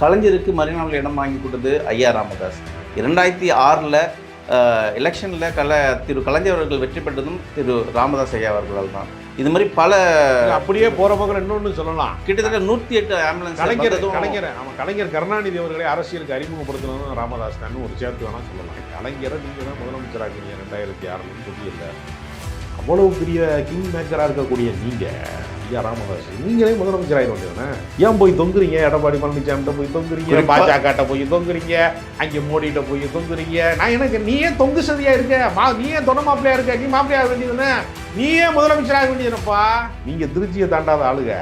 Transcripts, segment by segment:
கலைஞருக்கு மறுநாள் இடம் வாங்கி கொடுத்தது ஐயா ராமதாஸ். இரண்டாயிரத்தி ஆறில் எலெக்ஷனில் கல திரு கலைஞர் அவர்கள் வெற்றி பெற்றதும் திரு ராமதாஸ் ஐயா அவர்களால் தான். இது மாதிரி பல அப்படியே போற போக்கில் இன்னொன்னு சொல்லலாம். கிட்டத்தட்ட நூற்றி எட்டு ஆம்புலன்ஸ் கலைஞர் கலைஞர் ஆமாம் கலைஞர் கருணாநிதி அவர்களை அரசியலுக்கு அறிமுகப்படுத்தினதும் ராமதாஸ் தான். ஒரு சேர்த்து வேணா சொல்லலாம். கலைஞரை நீங்கள் தான் முதலமைச்சராகிறீங்க ரெண்டாயிரத்தி ஆறுல புரியல. அவ்வளவு பெரிய கிங் மேக்கராக இருக்கக்கூடிய நீங்கள் ஐயா ராமதாஸ் நீங்களே முதலமைச்சர் ஆயிட வேண்டியதானே ஏன் போய் தொங்குறீங்க? எடப்பாடி பழனிசாமிகிட்ட போய் தொங்குறீங்க? பாஜகட்ட போய் தொங்குறீங்க? அங்கே மோடிகிட்ட போய் தொங்குறீங்க? நான் எனக்கு நீ ஏன் தொங்கு சதியா இருக்க? மா நீ ஏன் தொட மாப்பிளையா இருக்க? நீ மாப்பிளையா ஆக வேண்டியதுதானே? நீ ஏன் முதலமைச்சர் ஆக வேண்டியதுனப்பா நீங்க திருச்சியை தாண்டாத ஆளுக.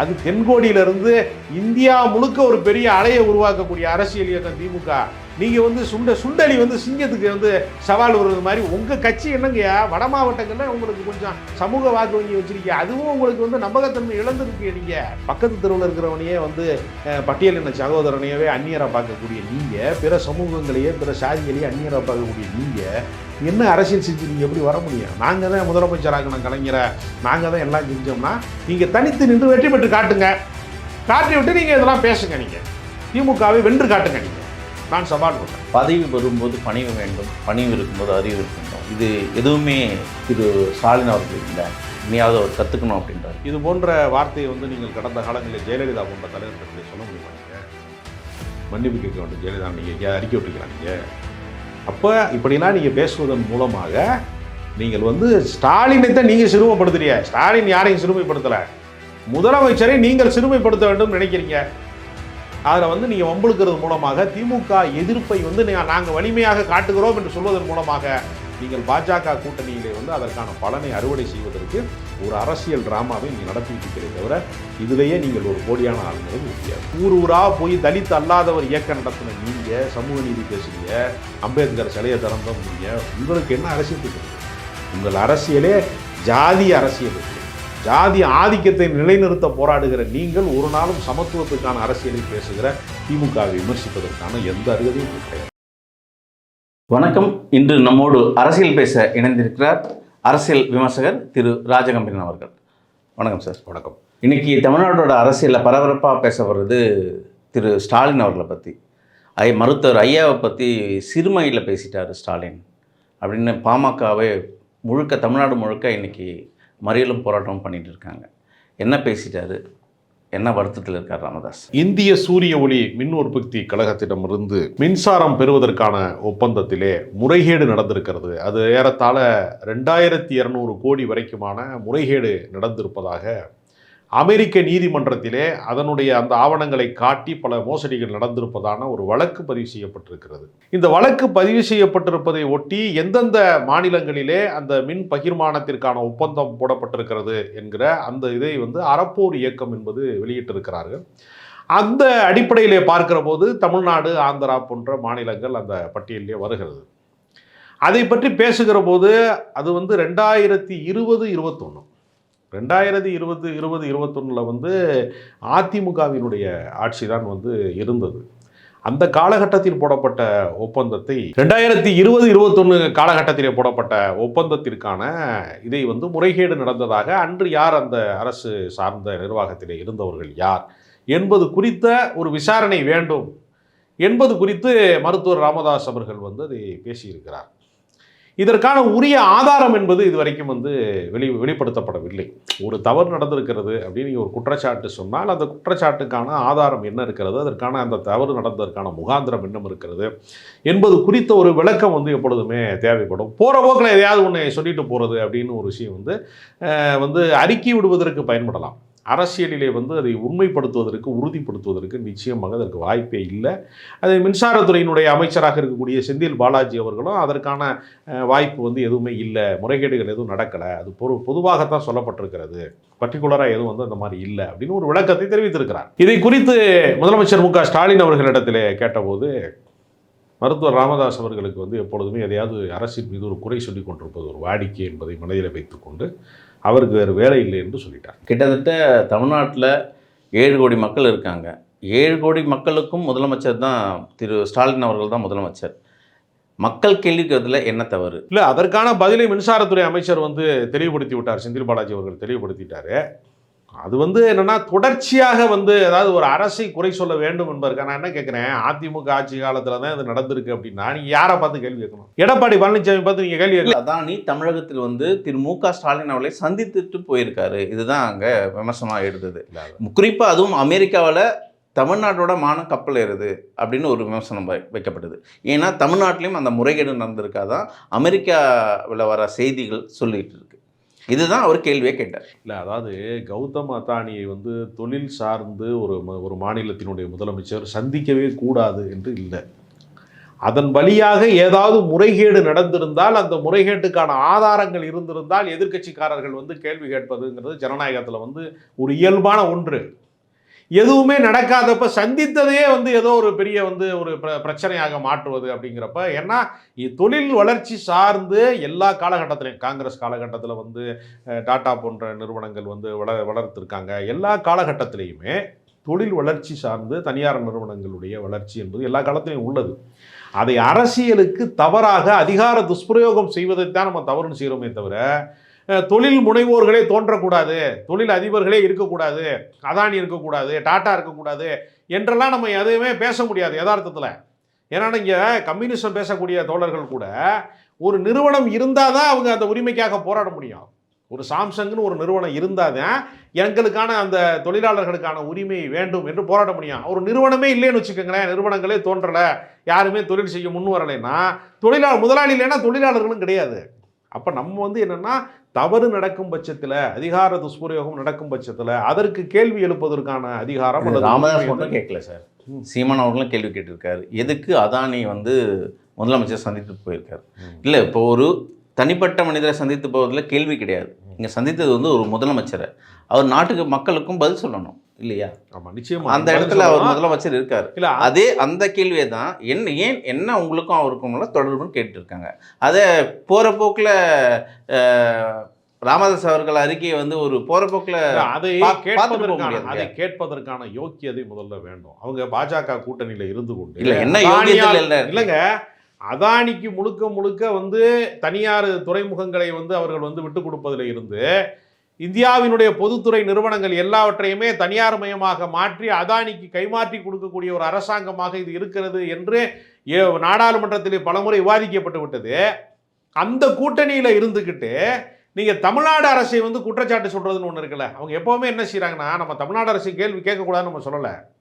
அது தென்கோடியில இருந்து இந்தியா முழுக்க ஒரு பெரிய அலையை உருவாக்கக்கூடிய அரசியல் இயக்கம் திமுக. நீங்கள் வந்து சுண்ட சுண்டலி வந்து சிங்கத்துக்கு வந்து சவால் வருவது மாதிரி உங்கள் கட்சி என்னங்கய்யா? வட மாவட்டங்களில் உங்களுக்கு கொஞ்சம் சமூக வாக்கு வங்கி வச்சிருக்கீங்க. அதுவும் உங்களுக்கு வந்து நம்பகத்தன்மை இழந்திருக்கு நீங்கள் பக்கத்து தெருவில் இருக்கிறவனையே வந்து பட்டியலின சகோதரனையவே அந்நியராக பார்க்கக்கூடிய நீங்கள் பிற சமூகங்களையே பிற சாதிகளையே அந்நியராக பார்க்கக்கூடிய நீங்கள் என்ன அரசியல் செஞ்சு நீங்கள் எப்படி வர முடியும்? நாங்கள் தான் முதலமைச்சராகணும் கலைஞரை. நாங்கள் தான் எல்லாம் செஞ்சோம்னா நீங்கள் தனித்து நின்று வெற்றி பெற்று காட்டுங்க. காட்டி விட்டு நீங்கள் இதெல்லாம் பேசுங்க நீங்கள் திமுகவை வென்று காட்டுங்க நீங்கள் நான் சவால் கொடுத்தேன் பதவி வரும்போது பணிவு வேண்டும் பணிவு இருக்கும்போது அறிவு இருக்கணும். இது எதுவுமே திரு ஸ்டாலின் அவர்கள் இல்லை. இனியாவது அவர் கற்றுக்கணும் அப்படின்றார். இது போன்ற வார்த்தையை வந்து நீங்கள் கடந்த காலங்களில் ஜெயலலிதா போன்ற தலைவர்கள் சொல்ல முடியுமா நீங்க? மன்னிப்பு கேட்க வேண்டும் ஜெயலலிதா நீங்கள் அறிக்கை விட்டுக்கலாம் நீங்கள் அப்போ இப்படிலாம் நீங்கள் பேசுவதன் மூலமாக நீங்கள் வந்து ஸ்டாலினை தான் நீங்கள் சிறுமைப்படுத்துறீங்க. ஸ்டாலின் யாரையும் சிறுமைப்படுத்தலை. முதலமைச்சரை நீங்கள் சிறுமைப்படுத்த வேண்டும் நினைக்கிறீங்க. அதில் வந்து நீங்கள் வம்புழுக்கிறது மூலமாக திமுக எதிர்ப்பை வந்து நாங்கள் வலிமையாக காட்டுகிறோம் என்று சொல்வதன் மூலமாக நீங்கள் பாஜக கூட்டணியிலே வந்து அதற்கான பலனை அறுவடை செய்வதற்கு ஒரு அரசியல் டிராமாவை நீங்கள் நடத்திட்டு தவிர இதிலேயே நீங்கள் ஒரு போலியான ஆளுங்கிறது முடியாது ஊர் ஊராக போய் தலித் அல்லாதவர் இயக்கம் நடத்தின நீங்கள் சமூக நீதி பேசுறீங்க அம்பேத்கர் சிலையை திறந்தோம்னீங்க உங்களுக்கு என்ன அரசியல் இருக்குது உங்கள் அரசியலே ஜாதி அரசியல். இருக்கு ஜாதி ஆதிக்கத்தை நிலைநிறுத்த போராடுகிற நீங்கள் ஒரு நாளும் சமத்துவத்துக்கான அரசியலை பேசுகிற திமுகவை விமர்சிப்பதற்கான எந்த அருகதையும் கிடையாது வணக்கம். இன்று நம்மோடு அரசியல் பேச இணைந்திருக்கிறார் அரசியல் விமர்சகர் திரு ராஜகம்பீரன் அவர்கள். வணக்கம் சார். வணக்கம். இன்னைக்கு தமிழ்நாட்டோட அரசியலில் பரபரப்பாக பேச வர்றது திரு ஸ்டாலின் அவர்களை பற்றி ஐ மருத்துவர் ஐயாவை பற்றி சிறுமையில் பேசிட்டார் ஸ்டாலின். அப்படின்னு பாமகவே முழுக்க தமிழ்நாடு முழுக்க இன்னைக்கு மறியலும் போராட்டமும் பண்ணிட்டு இருக்காங்க. என்ன பேசிட்டாரு? என்ன வருத்தத்தில் இருக்கார் ராமதாஸ்? இந்திய சூரிய ஒளி மின் உற்பத்தி கழகத்திடமிருந்து மின்சாரம் பெறுவதற்கான ஒப்பந்தத்திலே முறைகேடு நடந்திருக்கிறது. அது ஏறத்தாழ ரெண்டாயிரத்தி இரநூறு கோடி வரைக்குமான முறைகேடு நடந்திருப்பதாக அமெரிக்க நீதிமன்றத்திலே அதனுடைய அந்த ஆவணங்களை காட்டி பல மோசடிகள் நடந்திருப்பதான ஒரு வழக்கு பதிவு செய்யப்பட்டிருக்கிறது. இந்த வழக்கு பதிவு செய்யப்பட்டிருப்பதை ஒட்டி எந்தெந்த மாநிலங்களிலே அந்த மின் பகிர்மானத்திற்கான ஒப்பந்தம் போடப்பட்டிருக்கிறது என்கிற அந்த இதை வந்து அறப்போர் இயக்கம் என்பது வெளியிட்டிருக்கிறார்கள். அந்த அடிப்படையிலே பார்க்கிற போது தமிழ்நாடு ஆந்திரா போன்ற மாநிலங்கள் அந்த பட்டியலிலே வருகிறது. அதை பற்றி பேசுகிற போது அது வந்து ரெண்டாயிரத்தி இருபது இருபத்தொன்று ரெண்டாயிரத்தி இருபது இருபது இருபத்தொன்னில் வந்து அதிமுகவினுடைய ஆட்சி தான் வந்து இருந்தது. அந்த காலகட்டத்தில் போடப்பட்ட ஒப்பந்தத்தை ரெண்டாயிரத்தி இருபது இருபத்தொன்று காலகட்டத்திலே போடப்பட்ட ஒப்பந்தத்திற்கான இதை வந்து முறைகேடு நடந்ததாக அன்று யார் அந்த அரசு சார்ந்த நிர்வாகத்திலே இருந்தவர்கள் யார் என்பது குறித்த ஒரு விசாரணை வேண்டும் என்பது குறித்து மருத்துவர் ராமதாஸ் அவர்கள் வந்து அதை பேசியிருக்கிறார். இதற்கான உரிய ஆதாரம் என்பது இதுவரைக்கும் வந்து வெளி வெளிப்படுத்தப்படவில்லை. ஒரு தவறு நடந்திருக்கிறது அப்படின்னு ஒரு குற்றச்சாட்டு சொன்னால் அந்த குற்றச்சாட்டுக்கான ஆதாரம் என்ன இருக்கிறது? அதற்கான அந்த தவறு நடந்ததற்கான முகாந்திரம் என்ன இருக்கிறது? என்பது குறித்த ஒரு விளக்கம் வந்து எப்பொழுதுமே தேவைப்படும். போகிற போக்கில் எதையாவது ஒன்று சொல்லிட்டு போகிறது அப்படின்னு ஒரு விஷயம் வந்து வந்து அறிக்கை விடுவதற்கு பயன்படலாம். அரசியலிலே வந்து அதை உண்மைப்படுத்துவதற்கு உறுதிப்படுத்துவதற்கு நிச்சயமாக அதற்கு வாய்ப்பே இல்லை. அது மின்சாரத்துறையினுடைய அமைச்சராக இருக்கக்கூடிய செந்தில் பாலாஜி அவர்களும் அதற்கான வாய்ப்பு வந்து எதுவுமே இல்லை. முறைகேடுகள் எதுவும் நடக்கலை. அது பொது பொதுவாகத்தான் சொல்லப்பட்டிருக்கிறது. பர்டிகுலராக எதுவும் வந்து அந்த மாதிரி இல்லை அப்படின்னு ஒரு விளக்கத்தை தெரிவித்திருக்கிறார். இதை குறித்து முதலமைச்சர் மு க ஸ்டாலின் அவர்களிடத்திலே கேட்டபோது மருத்துவர் ராமதாஸ் அவர்களுக்கு வந்து எப்பொழுதுமே எதையாவது அரசின் மீது ஒரு குறை சொல்லி கொண்டிருப்பது ஒரு வாடிக்கை என்பதை மனதில் வைத்துக்கொண்டு அவருக்கு வேறு வேலை இல்லை என்று சொல்லிட்டார். கிட்டத்தட்ட தமிழ்நாட்டில் ஏழு கோடி மக்கள் இருக்காங்க. ஏழு கோடி மக்களுக்கும் முதலமைச்சர் தான் திரு ஸ்டாலின் அவர்கள் தான் முதலமைச்சர். மக்கள் கேள்விக்கிறதுல என்ன தவறு? இல்லை அதற்கான பதிலை மின்சாரத்துறை அமைச்சர் வந்து தெளிவுபடுத்தி விட்டார். செந்தில் பாலாஜி அவர்கள் தெளிவுபடுத்திட்டாரு. அது வந்து என்னன்னா தொடர்ச்சியாக வந்து அதாவது ஒரு அரசை குறை சொல்ல வேண்டும் என்பதற்கு நான் என்ன கேட்குறேன்? அதிமுக ஆட்சி காலத்துல தான் இது நடந்திருக்கு அப்படின்னா நீங்க யாரை பார்த்து கேள்வி கேட்கணும்? எடப்பாடி பழனிசாமி பார்த்து நீங்க கேள்வி கேட்கலாம் அதானி தமிழகத்தில் வந்து திரு மு க ஸ்டாலின் அவர்களை சந்தித்துட்டு போயிருக்காரு. இதுதான் அங்கே விமர்சனமாக எடுத்தது குறிப்பாக அதுவும் அமெரிக்காவில் தமிழ்நாட்டோட மான கப்பல் ஏறுது அப்படின்னு ஒரு விமர்சனம் வை- வைக்கப்பட்டது. ஏன்னா தமிழ்நாட்டிலையும் அந்த முறைகேடு நடந்திருக்காதான் அமெரிக்காவில் வர செய்திகள் சொல்லிட்டு இதுதான் அவர் கேள்வியே கேட்டார். இல்லை அதாவது கௌதம் அதானியை வந்து தொழில் சார்ந்து ஒரு ஒரு மாநிலத்தினுடைய முதலமைச்சர் சந்திக்கவே கூடாது என்று இல்லை. அதன் வழியாக ஏதாவது முறைகேடு நடந்திருந்தால் அந்த முறைகேட்டுக்கான ஆதாரங்கள் இருந்திருந்தால் எதிர்க்கட்சிக்காரர்கள் வந்து கேள்வி கேட்பதுங்கிறது ஜனநாயகத்தில் வந்து ஒரு இயல்பான ஒன்று. எதுவுமே நடக்காதப்ப சந்தித்ததையே வந்து ஏதோ ஒரு பெரிய வந்து ஒரு பிர- பிரச்சனையாக மாற்றுவது அப்படிங்கிறப்ப ஏன்னா தொழில் வளர்ச்சி சார்ந்து எல்லா காலகட்டத்திலையும் காங்கிரஸ் காலகட்டத்தில் வந்து டாடா போன்ற நிறுவனங்கள் வந்து வள வளர்த்துருக்காங்க. எல்லா காலகட்டத்திலையுமே தொழில் வளர்ச்சி சார்ந்து தனியார் நிறுவனங்களுடைய வளர்ச்சி என்பது எல்லா காலத்திலையும் உள்ளது. அதை அரசியலுக்கு தவறாக அதிகார துஷ்பிரயோகம் செய்வதைத்தான் நம்ம தவறுன்னு செய்கிறோமே தவிர தொழில் முனைவோர்களே தோன்றக்கூடாது. தொழில் அதிபர்களே இருக்கக்கூடாது. அதானி இருக்கக்கூடாது டாட்டா இருக்கக்கூடாது என்றெல்லாம் நம்ம எதுவுமே பேச முடியாது யதார்த்தத்தில். ஏன்னா இங்கே கம்யூனிசம் பேசக்கூடிய தோழர்கள் கூட ஒரு நிறுவனம் இருந்தால் தான் அவங்க அந்த உரிமைக்காக போராட முடியும். ஒரு சாம்சங்னு ஒரு நிறுவனம் இருந்தால் தான் எங்களுக்கான அந்த தொழிலாளர்களுக்கான உரிமை வேண்டும் என்று போராட முடியும். ஒரு நிறுவனமே இல்லைன்னு வச்சுக்கோங்களேன் நிறுவனங்களே தோன்றலை. யாருமே தொழில் செய்ய முன் வரலைன்னா தொழிலாளர் முதலாளி இல்லைன்னா தொழிலாளர்களும் கிடையாது. அப்போ நம்ம வந்து என்னென்னா தவறு நடக்கும் பட்சத்தில் அதிகார துஷ்பிரயோகம் நடக்கும் பட்சத்தில் அதற்கு கேள்வி எழுப்பதற்கான அதிகாரம் ராமதாஸ் மட்டும் கேட்கல சார். சீமான் அவர்களும் கேள்வி கேட்டிருக்காரு. எதுக்கு அதானி வந்து முதலமைச்சர் சந்தித்து போயிருக்காரு. இல்லை இப்போ ஒரு தனிப்பட்ட மனிதரை சந்தித்து போவதில் கேள்வி கிடையாது. இங்கே சந்தித்தது வந்து ஒரு முதலமைச்சரை. அவர் நாட்டுக்கு மக்களுக்கும் பதில் சொல்லணும். இல்லையா? ஆமா நிச்சயமா. அந்த இடத்துல அவர் முதலமைச்சர் இருக்காரு. இல்ல அதே அந்த கேள்வியை தான் என்ன ஏன் என்ன உங்களுக்கும் அவருக்கும் உள்ள தொடர்புன்னு கேட்டிருக்காங்க. அதை போகிற போக்கில் ராமதாஸ் அவர்கள் அறிக்கையை வந்து ஒரு போகிற போக்கில் அதை கேட்பதற்கான. அதை கேட்பதற்கான யோக்கியதை முதல்ல வேண்டும். அவங்க பாஜக கூட்டணியில இருந்து கொண்டு. இல்லை என்ன இல்லைங்க அதானிக்கு முழுக்க முழுக்க வந்து தனியார் துறைமுகங்களை வந்து அவர்கள் வந்து விட்டு கொடுப்பதில் இருந்து இந்தியாவினுடைய பொதுத்துறை நிறுவனங்கள் எல்லாவற்றையுமே தனியார் மயமாக மாற்றி அதானிக்கு கைமாற்றி கொடுக்கக்கூடிய ஒரு அரசாங்கமாக இது இருக்கிறது என்று ஏ- நாடாளுமன்றத்தில் பலமுறை விவாதிக்கப்பட்டு விட்டது. அந்த கூட்டணியில் இருந்துக்கிட்டு நீங்கள் தமிழ்நாடு அரசை வந்து குற்றச்சாட்டு சொல்கிறதுன்னு ஒன்று இருக்குல்ல. அவங்க எப்போவுமே என்ன செய்கிறாங்கன்னா நம்ம தமிழ்நாடு அரசு கேள்வி கேட்கக்கூடாதுன்னு நம்ம சொல்லலை.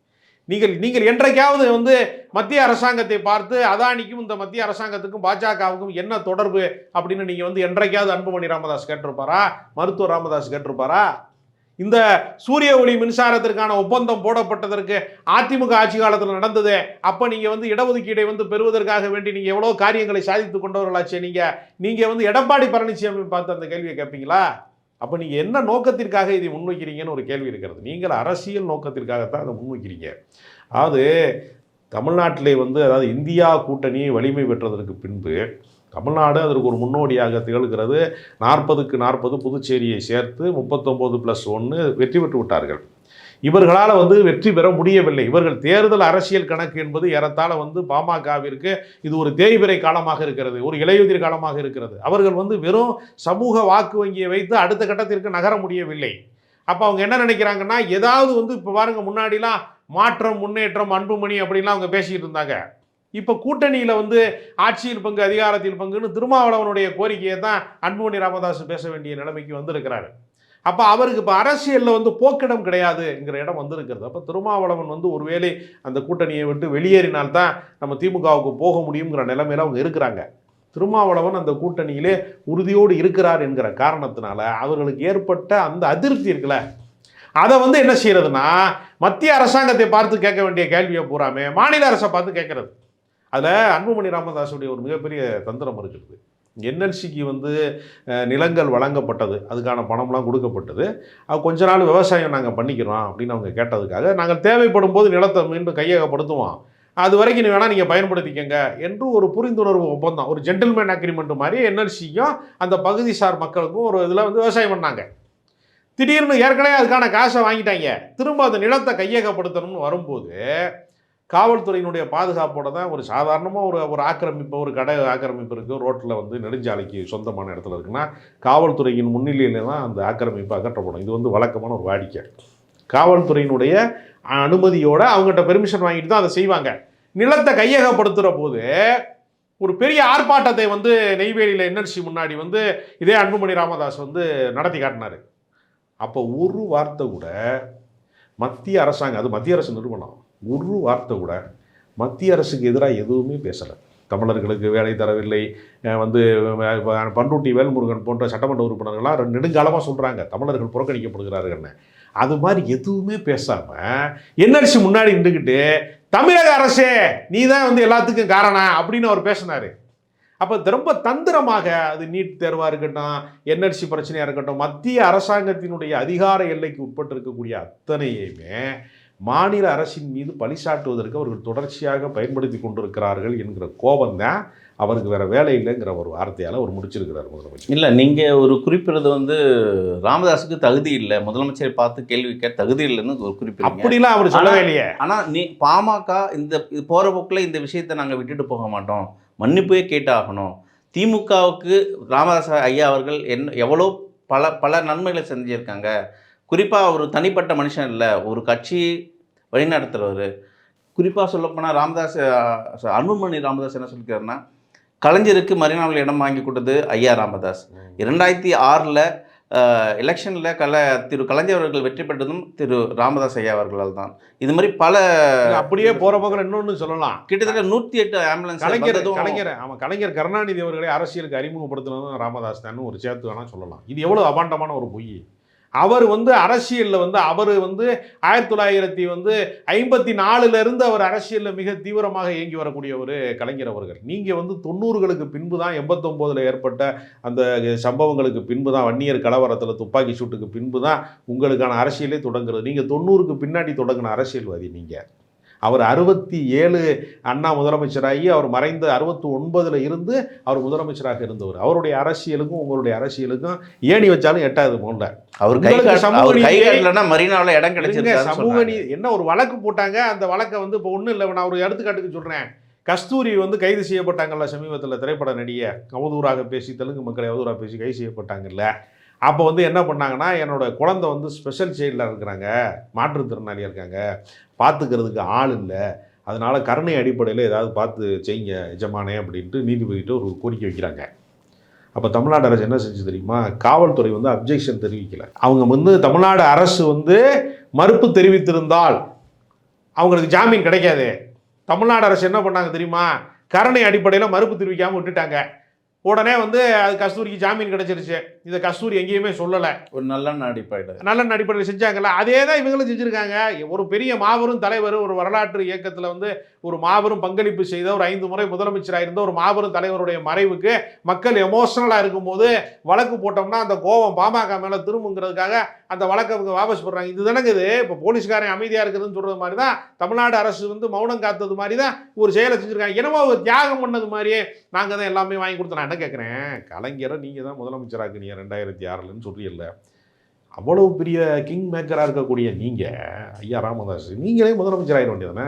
நீங்கள் நீங்கள் என்றைக்காவது வந்து மத்திய அரசாங்கத்தை பார்த்து அதானிக்கும் இந்த மத்திய அரசாங்கத்துக்கும் பாஜகவுக்கும் என்ன தொடர்பு அப்படின்னு நீங்கள் வந்து என்றைக்காவது அன்புமணி ராமதாஸ் கேட்டிருப்பாரா? மருத்துவர் ராமதாஸ் கேட்டிருப்பாரா? இந்த சூரிய ஒளி மின்சாரத்திற்கான ஒப்பந்தம் போடப்பட்டதற்கு அதிமுக ஆட்சி காலத்தில் நடந்தது. அப்போ நீங்கள் வந்து இடஒதுக்கீடை வந்து பெறுவதற்காக வேண்டி நீங்கள் எவ்வளோ காரியங்களை சாதித்து கொண்டவர்களாச்சே நீங்கள் நீங்கள் வந்து எடப்பாடி பழனிசாமி பார்த்து அந்த கேள்வியை கேட்பீங்களா? அப்போ நீங்கள் என்ன நோக்கத்திற்காக இதை முன்வைக்கிறீங்கன்னு ஒரு கேள்வி இருக்கிறது. நீங்கள் அரசியல் நோக்கத்திற்காகத்தான் அதை முன்வைக்கிறீங்க. அதாவது தமிழ்நாட்டிலே வந்து அதாவது இந்தியா கூட்டணி வலிமை பெற்றதற்கு பின்பு தமிழ்நாடு அதற்கு ஒரு முன்னோடியாக திகழ்கிறது. நாற்பதுக்கு நாற்பது புதுச்சேரியை சேர்த்து முப்பத்தொம்போது ப்ளஸ் ஒன்று வெற்றி பெற்று விட்டார்கள். இவர்களால் வந்து வெற்றி பெற முடியவில்லை. இவர்கள் தேர்தல் அரசியல் கணக்கு என்பது ஏறத்தாழ வந்து பாமகவிற்கு இது ஒரு தேய்பிறை காலமாக இருக்கிறது ஒரு இலையுதிர் காலமாக இருக்கிறது. அவர்கள் வந்து வெறும் சமூக வாக்கு வங்கியை வைத்து அடுத்த கட்டத்திற்கு நகர முடியவில்லை. அப்போ அவங்க என்ன நினைக்கிறாங்கன்னா ஏதாவது வந்து இப்போ பாருங்க முன்னாடிலாம் மாற்றம் முன்னேற்றம் அன்புமணி அப்படின்லாம் அவங்க பேசிக்கிட்டு இருந்தாங்க. இப்போ கூட்டணியில் வந்து ஆட்சியில் பங்கு அதிகாரத்தில் பங்குன்னு திருமாவளவனுடைய கோரிக்கையை தான் அன்புமணி ராமதாஸ் பேச வேண்டிய நிலைமைக்கு வந்திருக்கிறாரு. அப்போ அவருக்கு இப்போ அரசியலில் வந்து போக்கிடம் கிடையாதுங்கிற இடம் வந்திருக்கிறது. அப்போ திருமாவளவன் வந்து ஒருவேளை அந்த கூட்டணியை விட்டு வெளியேறினால்தான் நம்ம திமுகவுக்கு போக முடியுங்கிற நிலைமையில் அவங்க இருக்கிறாங்க. திருமாவளவன் அந்த கூட்டணியிலே உறுதியோடு இருக்கிறார் என்கிற காரணத்தினால அவர்களுக்கு ஏற்பட்ட அந்த அதிருப்தி இருக்குல்ல. அதை வந்து என்ன செய்யறதுன்னா மத்திய அரசாங்கத்தை பார்த்து கேட்க வேண்டிய கேள்வியை பூராமே மாநில அரசை பார்த்து கேட்கறது. அதில் அன்புமணி ராமதாஸுடைய ஒரு மிகப்பெரிய தந்திரம் இருக்கிறது. என்எல்சிக்கு வந்து நிலங்கள் வழங்கப்பட்டது. அதுக்கான பணம்லாம் கொடுக்கப்பட்டது. அது கொஞ்ச நாள் விவசாயம் நாங்கள் பண்ணிக்கிறோம் அப்படின்னு அவங்க கேட்டதுக்காக நாங்கள் தேவைப்படும் போது நிலத்தை மீண்டும் கையகப்படுத்துவோம். அது வரைக்கும் நீ வேணால் நீங்கள் பயன்படுத்திக்கங்க என்று ஒரு புரிந்துணர்வு ஒப்பந்தம் ஒரு ஜென்டில்மேன் அக்ரிமெண்ட் மாதிரி என்எல்சிக்கும் அந்த பகுதி சார் மக்களுக்கும் ஒரு இதில் வந்து விவசாயம் பண்ணாங்க. திடீர்னு ஏற்கனவே அதுக்கான காசை வாங்கிட்டாங்க. திரும்ப அந்த நிலத்தை கையகப்படுத்தணும்னு வரும்போது காவல்துறையினுடைய பாதுகாப்போட தான் ஒரு சாதாரணமாக ஒரு ஒரு ஆக்கிரமிப்பு ஒரு கடை ஆக்கிரமிப்பு இருக்குது ரோட்டில் வந்து நெடுஞ்சாலைக்கு சொந்தமான இடத்துல இருக்குன்னா காவல்துறையின் முன்னிலையில் தான் அந்த ஆக்கிரமிப்பு அகற்றப்படும். இது வந்து வழக்கமான ஒரு வாடிக்கை. காவல்துறையினுடைய அனுமதியோட அவங்ககிட்ட பெர்மிஷன் வாங்கிட்டு தான் அதை செய்வாங்க. நிலத்தை கையகப்படுத்துகிற போது ஒரு பெரிய ஆர்ப்பாட்டத்தை வந்து நெய்வேலியில் என்எல்சி முன்னாடி வந்து இதே அன்புமணி ராமதாஸ் வந்து நடத்தி காட்டினார். அப்போ ஒரு வார்த்தை கூட மத்திய அரசாங்கம் அது மத்திய அரசு நிறுவனம் ஒரு வார்த்தை கூட மத்திய அரசுக்கு எதிராக எதுவுமே பேசலை. தமிழர்களுக்கு வேலை தரவில்லை. வந்து பண்ருட்டி வேல்முருகன் போன்ற சட்டமன்ற உறுப்பினர்கள்லாம் ரெண்டு நெடுங்காலமாக சொல்கிறாங்க தமிழர்கள் புறக்கணிக்கப்படுகிறார்கள்னு. அது மாதிரி எதுவுமே பேசாமல் என்ஆர்சி முன்னாடி நின்றுக்கிட்டு தமிழக அரசே நீ தான் வந்து எல்லாத்துக்கும் காரணம் அப்படின்னு அவர் பேசினார். அப்போ ரொம்ப தந்திரமாக அது நீட் தேர்வாக இருக்கட்டும் என்எல்சி பிரச்சனையாக இருக்கட்டும் மத்திய அரசாங்கத்தினுடைய அதிகார எல்லைக்கு உட்பட்டு இருக்கக்கூடிய அத்தனையுமே மாநில அரசின் மீது பழி சாட்டுவதற்கு அவர்கள் தொடர்ச்சியாக பயன்படுத்தி கொண்டிருக்கிறார்கள் என்கிற கோபம் தான் அவருக்கு வேற வேலை இல்லைங்கிற ஒரு வார்த்தையால் அவர் முடிச்சிருக்கிறார் முதலமைச்சர். இல்லை நீங்கள் ஒரு குறிப்பிடுறது வந்து ராமதாஸுக்கு தகுதி இல்லை முதலமைச்சரை பார்த்து கேள்வி கேட்க தகுதி இல்லைன்னு ஒரு குறிப்பிடுறீங்க. அப்படிலாம் அவர் சொல்லவே இல்லையே. ஆனால் நீ பாமக இந்த போகிற போக்கில் இந்த விஷயத்தை நாங்கள் விட்டுட்டு போக மாட்டோம். மன்னிப்பே கேட்டாகணும். திமுகவுக்கு ராமதாஸ் ஐயா அவர்கள் என்ன எவ்வளோ பல பல நன்மைகளை செஞ்சுருக்காங்க. குறிப்பாக ஒரு தனிப்பட்ட மனுஷன் இல்லை ஒரு கட்சி வழிநடத்துகிறவர் குறிப்பாக சொல்லப்போனால் ராமதாஸ் அன்புமணி ராமதாஸ் என்ன சொல்லியிருக்காருன்னா கலைஞருக்கு மரினாவில் இடம் வாங்கி கொடுத்தது ஐயா ராமதாஸ். இரண்டாயிரத்தி ஆறில் எலெக்ஷனில் கல திரு கலைஞர் அவர்கள் வெற்றி பெற்றதும் திரு ராமதாஸ் ஐயா அவர்களால் தான். இது மாதிரி பல அப்படியே போற போகிற இன்னொன்னு சொல்லலாம். கிட்டத்தட்ட நூற்றி எட்டு ஆம்புலன்ஸ் கலைஞர் கலைஞர் ஆமா கலைஞர் கருணாநிதி அவர்களை அரசியலுக்கு அறிமுகப்படுத்தினதும் ராமதாஸ் தான் ஒரு சேர்த்து வேணா சொல்லலாம். இது எவ்வளவு அபாண்டமான ஒரு பொய். அவர் வந்து அரசியலில் வந்து அவர் வந்து ஆயிரத்தி தொள்ளாயிரத்தி வந்து ஐம்பத்தி நாலுலேருந்து அவர் அரசியலில் மிக தீவிரமாக இயங்கி வரக்கூடிய ஒரு கலைஞர் அவர்கள். நீங்கள் வந்து தொண்ணூறுகளுக்கு பின்பு தான் எண்பத்தொம்போதில் ஏற்பட்ட அந்த சம்பவங்களுக்கு பின்பு தான் வன்னியர் கலவரத்தில் துப்பாக்கி சூட்டுக்கு பின்பு தான் உங்களுக்கான அரசியலே தொடங்குறது. நீங்கள் தொண்ணூறுக்கு பின்னாடி தொடங்கின அரசியல்வாதி நீங்கள் அவர் அறுபத்தி ஏழு அண்ணா முதலமைச்சராகி அவர் மறைந்த அறுபத்தி ஒன்பதுல இருந்து அவர் முதலமைச்சராக இருந்தவர். அவருடைய அரசியலுக்கும் உங்களுடைய அரசியலுக்கும் ஏணி வச்சாலும் எட்டாது போல. அவர் கை உங்களுக்கு காட்ட சமூக காட்டலன்னா மரினாவில் இடம் இருங்க, கிடைச்சிருக்காரு சமூக நீதி என்ன ஒரு வழக்கு போட்டாங்க அந்த வழக்கை வந்து இப்போ ஒன்றும் இல்லை நான் ஒரு எடுத்துக்காட்டுக்கு சொல்கிறேன் கஸ்தூரி வந்து கைது செய்யப்பட்டாங்கல்ல சமீபத்தில் திரைப்பட நடிகை. அவதூறாக பேசி தெலுங்கு மக்களை அவதூறாக பேசி கைது செய்யப்பட்டாங்கல்ல. அப்போ வந்து என்ன பண்ணாங்கன்னா என்னோட குழந்தை வந்து ஸ்பெஷல் சைல்டில் இருக்கிறாங்க. மாற்றுத்திறனாளியாக இருக்காங்க. பார்த்துக்கிறதுக்கு ஆள் இல்லை. அதனால் கருணை அடிப்படையில் ஏதாவது பார்த்து செய்யுங்க எஜமானே அப்படின்ட்டு நீதிபதிட்டு ஒரு கோரிக்கை வைக்கிறாங்க. அப்போ தமிழ்நாடு அரசு என்ன செஞ்சு தெரியுமா? காவல்துறை வந்து அப்ஜெக்ஷன் தெரிவிக்கல. அவங்க வந்து தமிழ்நாடு அரசு வந்து மறுப்பு தெரிவித்திருந்தால் அவங்களுக்கு ஜாமீன் கிடைக்காது. தமிழ்நாடு அரசு என்ன பண்ணாங்க தெரியுமா? கருணை அடிப்படையில் மறுப்பு தெரிவிக்காமல் விட்டுட்டாங்க. உடனே வந்து அது கஸ்தூரிக்கு ஜாமீன் கிடைச்சிருச்சு. இதை கஸ்தூரி எங்கேயுமே சொல்லலை. ஒரு நல்ல அடிப்படையில். நல்ல அடிப்படையில் செஞ்சாங்கல்ல. அதே தான் இவங்களும் செஞ்சுருக்காங்க. ஒரு பெரிய மாபெரும் தலைவர் ஒரு வரலாற்று இயக்கத்தில் வந்து ஒரு மாபெரும் பங்களிப்பு செய்த ஒரு ஐந்து முறை முதலமைச்சராக இருந்த ஒரு மாபெரும் தலைவருடைய மறைவுக்கு மக்கள் எமோஷனலாக இருக்கும்போது வழக்கு போட்டோம்னா அந்த கோபம் பாமக மேலே திரும்புங்கிறதுக்காக அந்த வழக்கை அவங்க வாபஸ் போடுறாங்க. இது தானங்க இது? இப்போ போலீஸ்காரன் அமைதியாக இருக்குதுன்னு சொல்கிறது மாதிரி தான் தமிழ்நாடு அரசு வந்து மௌனம் காத்தது மாதிரி தான் ஒரு செயலை செஞ்சுருக்காங்க. என்னமோ ஒரு தியாகம் பண்ணது மாதிரியே நாங்கள் தான் எல்லாமே வாங்கி கொடுத்தோம். நான் என்ன கேட்குறேன் கலைஞரை நீங்கள் தான் முதலமைச்சராக்குனீங்க ரெண்டாயிரத்தி ஆறுலன்னு சொல்லியல்ல அவ்வளவு பெரிய கிங் மேக்கராக இருக்கக்கூடிய நீங்கள் ஐயா ராமதாஸ் நீங்களே முதலமைச்சர் ஆகிட வேண்டியதானே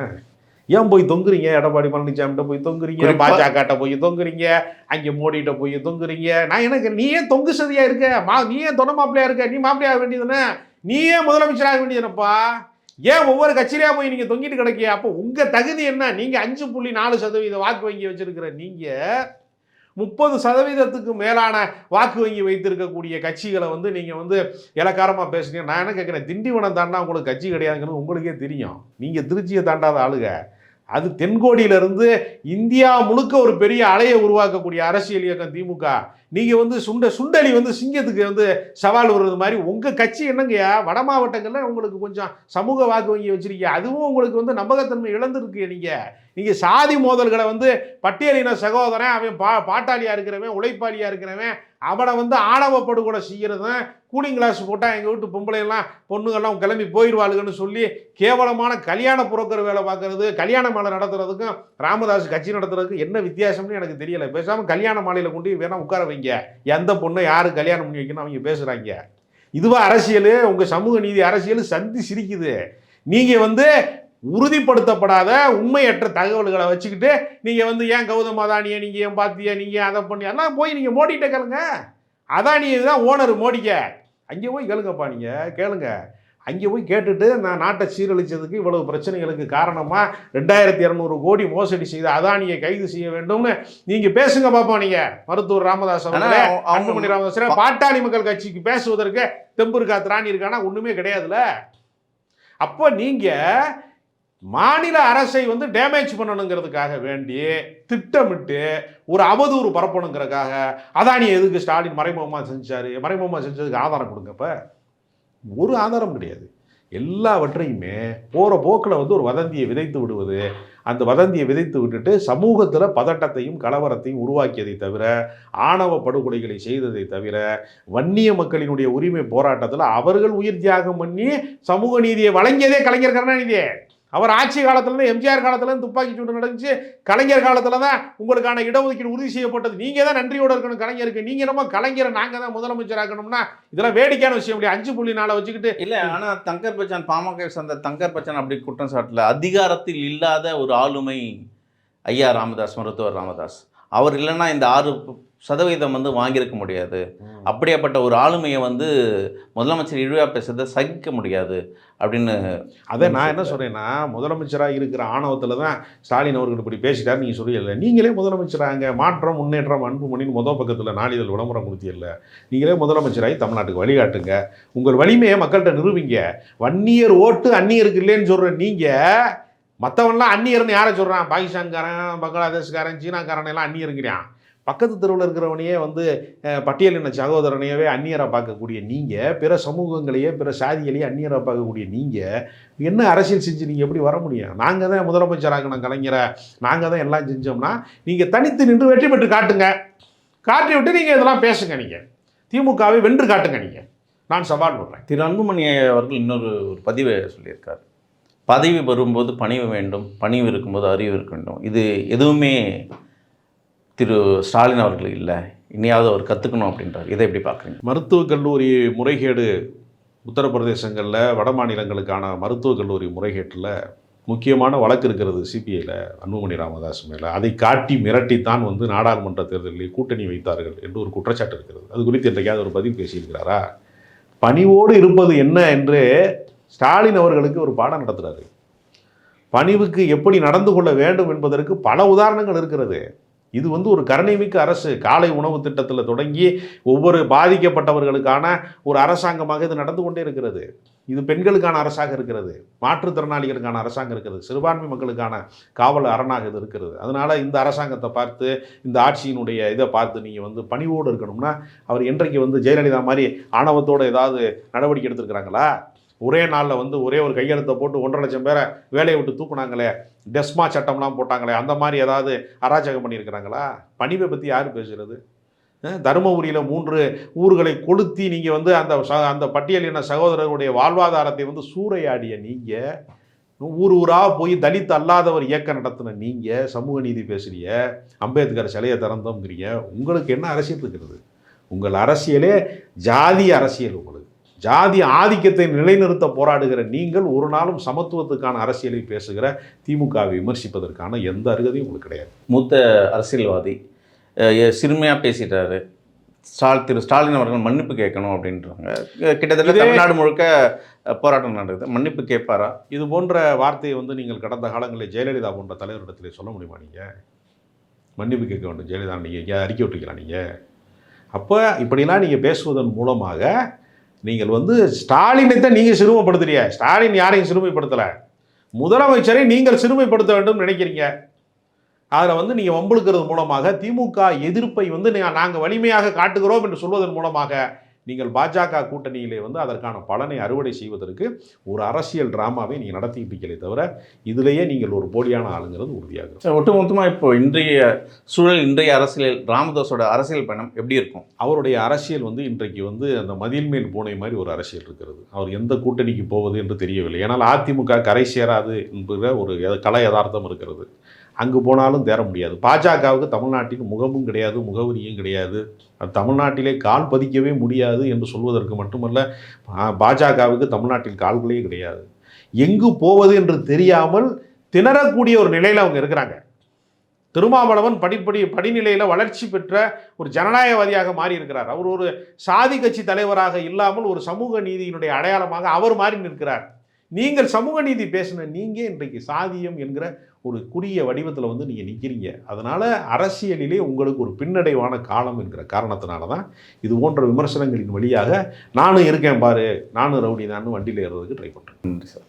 ஏன் போய் தொங்குறீங்க? எடப்பாடி பழனிசாமிகிட்ட போய் தொங்குறீங்க? பாஜகட்ட போய் தொங்குறீங்க? அங்கே மோடிகிட்ட போய் தொங்குறீங்க? நான் எனக்கு நீ ஏன் தொங்கு சதியா இருக்க? மா நீ ஏன் தொட மாப்பிளையா இருக்க? நீ மாப்பிளையா ஆக வேண்டியதுதானே? நீ ஏன் முதலமைச்சராக வேண்டியதுனப்பா ஏன் ஒவ்வொரு கட்சியிலையா போய் நீங்கள் தொங்கிட்டு கிடக்கிய? அப்போ உங்கள் தகுதி என்ன? நீங்கள் அஞ்சு புள்ளி நாலு சதவீத வாக்கு வங்கி வச்சிருக்கிற நீங்கள் முப்பது சதவீதத்துக்கு மேலான வாக்கு வங்கி வைத்திருக்கக்கூடிய கட்சிகளை வந்து நீங்கள் வந்து இலக்காரமாக பேசுறீங்க. நான் என்ன கேட்குறேன் திண்டிவனம் தாண்டா உங்களுக்கு கட்சி கிடையாதுங்கிறது உங்களுக்கே தெரியும். நீங்கள் திருச்சியை தாண்டாத ஆளுக அது தென்கோடியிலிருந்து இந்தியா முழுக்க ஒரு பெரிய அலையை உருவாக்கக்கூடிய அரசியல் இயக்கம் திமுக. நீங்கள் வந்து சுண்ட சுண்டலி வந்து சிங்கத்துக்கு வந்து சவால் வருது மாதிரி உங்கள் கட்சி என்னங்கய்யா? வட மாவட்டங்களில் உங்களுக்கு கொஞ்சம் சமூக வாக்கு வங்கி வச்சுருக்கீங்க. அதுவும் உங்களுக்கு வந்து நம்பகத்தன்மை இழந்திருக்கு நீங்கள் நீங்கள் சாதி மோதல்களை வந்து பட்டியலின சகோதரன் அவன் பா பாட்டாளியாக இருக்கிறவன் உழைப்பாளியாக இருக்கிறவன் அவனை வந்து ஆணவ படுகொலை செய்கிறதும் கூலிங் கிளாஸ் போட்டால் எங்கள் வீட்டு பொம்பளையெல்லாம் பொண்ணுங்கள்லாம் கிளம்பி போயிடுவாளுங்கன்னு சொல்லி கேவலமான கல்யாண புரோக்கர் வேலை பார்க்கறது கல்யாண மாலை நடத்துறதுக்கும் ராமதாஸ் கட்சி நடத்துறதுக்கும் என்ன வித்தியாசம்னு எனக்கு தெரியலை. பேசாமல் கல்யாண மாலையில் கொண்டு போய் உட்கார வைங்க. எந்த பொண்ணை யார் கல்யாணம் பண்ணி வைக்கணும் அவங்க பேசுகிறாங்க இதுவாக அரசியல் உங்கள் சமூக நீதி அரசியல் சந்தி சிரிக்குது. நீங்கள் வந்து உறுதிப்படுத்தப்படாத உண்மையற்ற தகவல்களை வச்சுக்கிட்டு நீங்கள் வந்து ஏன் கௌதம் அதானியை நீங்கள் ஏன் பார்த்தியா நீங்கள் அதை பண்ணி அதெல்லாம் போய் நீங்கள் மோடிகிட்ட கேளுங்க. அதானி தான் ஓனர் மோடிக்க. அங்கே போய் கேளுங்கப்பா நீங்கள் கேளுங்க. அங்கே போய் கேட்டுட்டு நான் நாட்டை சீரழிச்சதுக்கு இவ்வளவு பிரச்சனைகளுக்கு காரணமாக ரெண்டாயிரத்தி இரநூறு கோடி மோசடி செய்த அதானியை கைது செய்ய வேண்டும்னு நீங்கள் பேசுங்க பார்ப்போம் நீங்கள் மருத்துவர் ராமதாஸ் அன்புமணி ராமதாஸ் பாட்டாளி மக்கள் கட்சிக்கு பேசுவதற்கு தெம்பு இருக்கா திராணி இருக்கானா? ஒண்ணுமே கிடையாதுல அப்போ நீங்க மாநில அரசை வந்து டேமேஜ் பண்ணணுங்கிறதுக்காக வேண்டி திட்டமிட்டு ஒரு அவதூறு பரப்பணுங்கிறதுக்காக அதானி எதுக்கு ஸ்டாலின் மறைமுகமாக செஞ்சாரு? மறைமுகமாக செஞ்சதுக்கு ஆதாரம் கொடுங்கப்ப ஒரு ஆதாரம் கிடையாது. எல்லாவற்றையுமே போகிற போக்கில் வந்து ஒரு வதந்தியை விதைத்து விடுவது. அந்த வதந்தியை விதைத்து விட்டுட்டு சமூகத்தில் பதட்டத்தையும் கலவரத்தையும் உருவாக்கியதை தவிர ஆணவ படுகொலைகளை செய்ததை தவிர வன்னிய மக்களினுடைய உரிமை போராட்டத்தில் அவர்கள் உயிர் தியாகம் பண்ணி சமூக நீதியை வழங்கியதே கலைஞர் கருணாநிதியே. அவர் ஆட்சி காலத்துலேருந்து எம்ஜிஆர் காலத்துலேருந்து துப்பாக்கி சூடு நடந்துச்சு. கலைஞர் காலத்தில் தான் உங்களுக்கான இடஒதுக்கீடு உறுதி செய்யப்பட்டது. நீங்கள் தான் நன்றியோட இருக்கணும் கலைஞருக்கு. நீங்கள் என்னமோ கலைஞரை நாங்கள் தான் முதலமைச்சர் ஆக்கணும்னா இதெல்லாம் வேடிக்கையான விஷயம் இல்லையா? அஞ்சு புள்ளி நாளை வச்சுக்கிட்டு இல்லை ஆனால் தங்கர் பச்சான் பாமக சந்த தங்கர் பச்சான் அப்படி குற்றம் சாட்டில். அதிகாரத்தில் இல்லாத ஒரு ஆளுமை ஐயா ராமதாஸ் மருத்துவர் ராமதாஸ். அவர் இல்லைன்னா இந்த ஆறு சதவீதம் வந்து வாங்கியிருக்க முடியாது. அப்படியாப்பட்ட ஒரு ஆளுமையை வந்து முதலமைச்சர் இழிவா பேசுறதை சகிக்க முடியாது அப்படின்னு அதை நான் என்ன சொல்றேன்னா முதலமைச்சராக இருக்கிற ஆணவத்தில் தான் ஸ்டாலின் அவர்கள் இப்படி பேசிட்டார் நீங்கள் சொல்லல நீங்களே முதலமைச்சராங்க மாற்றம் முன்னேற்றம் அன்புமணின்னு முதல் பக்கத்தில் நாளிதழ் விளம்பரம் கொடுத்தியல்ல நீங்களே முதலமைச்சராகி தமிழ்நாட்டுக்கு வழிகாட்டுங்க. உங்கள் வலிமையை மக்கள்கிட்ட நிரூபிங்க. வன்னியர் ஓட்டு அந்நியருக்கு இல்லைன்னு சொல்கிற நீங்கள் மற்றவன்லாம் அந்நியர்னு யாரை சொல்கிறான் பாகிஸ்தான்காரன் பங்களாதேஷ்காரன் சீனாக்காரன் எல்லாம் அந்நியருங்கிறான். பக்கத்து தெருவில் இருக்கிறவனையே வந்து பட்டியலின சகோதரனையவே அந்நியராக பார்க்கக்கூடிய நீங்கள் பிற சமூகங்களையே பிற சாதிகளையே அந்நியராக பார்க்கக்கூடிய நீங்கள் என்ன அரசியல் செஞ்சு நீங்கள் எப்படி வர முடியும்? நாங்கள் தான் முதலமைச்சராகணும் கலைஞரை. நாங்கள் தான் எல்லாம் செஞ்சோம்னா நீங்கள் தனித்து நின்று வெற்றி பெற்று காட்டுங்க. காட்டி விட்டு நீங்கள் இதெல்லாம் பேசுங்க நீங்கள் திமுகவை வென்று காட்டுங்க நீங்கள் நான் சவால் பண்ணுறேன் திரு அன்புமணி அவர்கள் இன்னொரு ஒரு பதிவை சொல்லியிருக்கார். பதவி வரும்போது பணிவு வேண்டும் பணிவு இருக்கும்போது அறிவு இருக்க வேண்டும் இது எதுவுமே திரு ஸ்டாலின் அவர்கள் இல்லை இனியாவது அவர் கற்றுக்கணும் அப்படின்றார். இதை எப்படி பார்க்குறீங்க? மருத்துவக் கல்லூரி முறைகேடு உத்தரப்பிரதேசங்களில் வட மாநிலங்களுக்கான மருத்துவக் கல்லூரி முறைகேட்டில் முக்கியமான வழக்கு இருக்கிறது சிபிஐயில் அன்புமணி ராமதாஸ் மேலே. அதை காட்டி மிரட்டித்தான் வந்து நாடாளுமன்ற தேர்தலில் கூட்டணி வைத்தார்கள் என்று ஒரு குற்றச்சாட்டு இருக்கிறது. அது குறித்து என்றைக்காவது ஒரு பதில் பேசியிருக்கிறாரா? பணிவோடு இருப்பது என்ன என்று ஸ்டாலின் அவர்களுக்கு ஒரு பாடம் நடத்துகிறாரு பணிவுக்கு எப்படி நடந்து கொள்ள வேண்டும் என்பதற்கு பல உதாரணங்கள் இருக்கிறது. இது வந்து ஒரு கருணைமிக்க அரசு. காலை உணவு திட்டத்தில் தொடங்கி ஒவ்வொரு பாதிக்கப்பட்டவர்களுக்கான ஒரு அரசாங்கமாக இது நடந்து கொண்டே இருக்கிறது. இது பெண்களுக்கான அரசாக இருக்கிறது. மாற்றுத்திறனாளிகளுக்கான அரசாங்கம் இருக்கிறது. சிறுபான்மை மக்களுக்கான காவல் அரணாக இது இருக்கிறது. அதனால் இந்த அரசாங்கத்தை பார்த்து இந்த ஆட்சியினுடைய இதை பார்த்து நீங்கள் வந்து பணிவோடு இருக்கணும்னா அவர் என்றைக்கு வந்து ஜெயலலிதா மாதிரி ஆணவத்தோடு ஏதாவது நடவடிக்கை எடுத்திருக்கிறாங்களா? ஒரே நாளில் வந்து ஒரே ஒரு கையெழுத்தை போட்டு ஒன்றரை லட்சம் பேரை வேலையை விட்டு தூக்குனாங்களே டெஸ்மா சட்டம்லாம் போட்டாங்களே அந்த மாதிரி ஏதாவது அராஜகம் பண்ணியிருக்கிறாங்களா? பணிவை பற்றி யார் பேசுகிறது தருமபுரியில் மூன்று ஊர்களை கொளுத்தி நீங்கள் வந்து அந்த ச அந்த பட்டியலின சகோதரருடைய வாழ்வாதாரத்தை வந்து சூறையாடிய நீங்கள் ஊர் ஊராக போய் தலித் அல்லாதவர் இயக்கம் நடத்தின நீங்கள் சமூக நீதி பேசுறீங்க அம்பேத்கர் சிலையை திறந்தோங்கிறீங்க உங்களுக்கு என்ன அரசியல் இருக்கிறது? உங்கள் அரசியலே ஜாதி அரசியல் உங்களுக்கு. ஜாதி ஆதிக்கத்தை நிலைநிறுத்த போராடுகிற நீங்கள் ஒரு நாளும் சமத்துவத்துக்கான அரசியலை பேசுகிற திமுகவை விமர்சிப்பதற்கான எந்த அருகதையும் உங்களுக்கு கிடையாது. மூத்த அரசியல்வாதி சிறுமையாக பேசிட்டாரு. ஸ்டால் திரு ஸ்டாலின் அவர்கள் மன்னிப்பு கேட்கணும் அப்படின்றாங்க. கிட்டத்தட்ட தமிழ்நாடு முழுக்க போராட்டம் நடக்குது. மன்னிப்பு கேட்பாரா? இது போன்ற வார்த்தையை வந்து நீங்கள் கடந்த காலங்களில் ஜெயலலிதா போன்ற தலைவரிடத்திலே சொல்ல முடியுமா நீங்கள் மன்னிப்பு கேட்க வேண்டும். ஜெயலலிதா நீங்கள் அறிக்கை விட்டுக்கலாம் நீங்கள் அப்போ இப்படிலாம் நீங்கள் பேசுவதன் மூலமாக நீங்கள் வந்து ஸ்டாலினை தான் நீங்கள் சிறுமைப்படுத்துறீங்க. ஸ்டாலின் யாரையும் சிறுமைப்படுத்தலை. முதலமைச்சரை நீங்கள் சிறுமைப்படுத்த வேண்டும் நினைக்கிறீங்க. அதில் வந்து நீங்கள் வம்பிழுக்கிறது மூலமாக திமுக எதிர்ப்பை வந்து நாங்கள் வலிமையாக காட்டுகிறோம் என்று சொல்வதன் மூலமாக நீங்கள் பாஜக கூட்டணியிலே வந்து அதற்கான பலனை அறுவடை செய்வதற்கு ஒரு அரசியல் டிராமாவை நீங்கள் நடத்திட்டு இருக்கீங்களே தவிர இதிலேயே நீங்கள் ஒரு போலியான ஆளுங்கிறது உறுதியாகும் சார் ஒட்டுமொத்தமாக இப்போ இன்றைய சூழல் இன்றைய அரசியல் ராமதாஸோட அரசியல் பயணம் எப்படி இருக்கும்? அவருடைய அரசியல் வந்து இன்றைக்கு வந்து அந்த மதில் மேல் பூனை மாதிரி ஒரு அரசியல் இருக்கிறது. அவர் எந்த கூட்டணிக்கு போவது என்று தெரியவில்லை. ஏன்னால் அதிமுக கரை சேராது என்கிற ஒரு கல யதார்த்தம் இருக்கிறது. அங்கு போனாலும் தேர முடியாது. பாஜகவுக்கு தமிழ்நாட்டின் முகமும் கிடையாது முகவரியும் கிடையாது. அது தமிழ்நாட்டிலே கால் பதிக்கவே முடியாது என்று சொல்வதற்கு மட்டுமல்ல பாஜகவுக்கு தமிழ்நாட்டில் கால்களே கிடையாது. எங்கு போவது என்று தெரியாமல் திணறக்கூடிய ஒரு நிலையில் அவங்க இருக்கிறாங்க. திருமாவளவன் படிப்படி படிநிலையில் வளர்ச்சி பெற்ற ஒரு ஜனநாயகவாதியாக மாறி இருக்கிறார் அவர் ஒரு சாதி கட்சி தலைவராக இல்லாமல் ஒரு சமூக நீதியினுடைய அடையாளமாக அவர் மாறி நிற்கிறார். நீங்கள் சமூக நீதி பேசின நீங்கள் இன்றைக்கு சாதியம் என்கிற ஒரு குறுகிய வடிவத்தில் வந்து நீங்கள் நிற்கிறீங்க அதனால் அரசியலிலே உங்களுக்கு ஒரு பின்னடைவான காலம் என்கிற காரணத்தினால தான் இது போன்ற விமர்சனங்களின் வழியாக நானும் இருக்கேன் பாரு நானும் ரவுடி தான் வண்டியில் ஏறுறதுக்கு ட்ரை பண்ணுறேன் நன்றி சார்.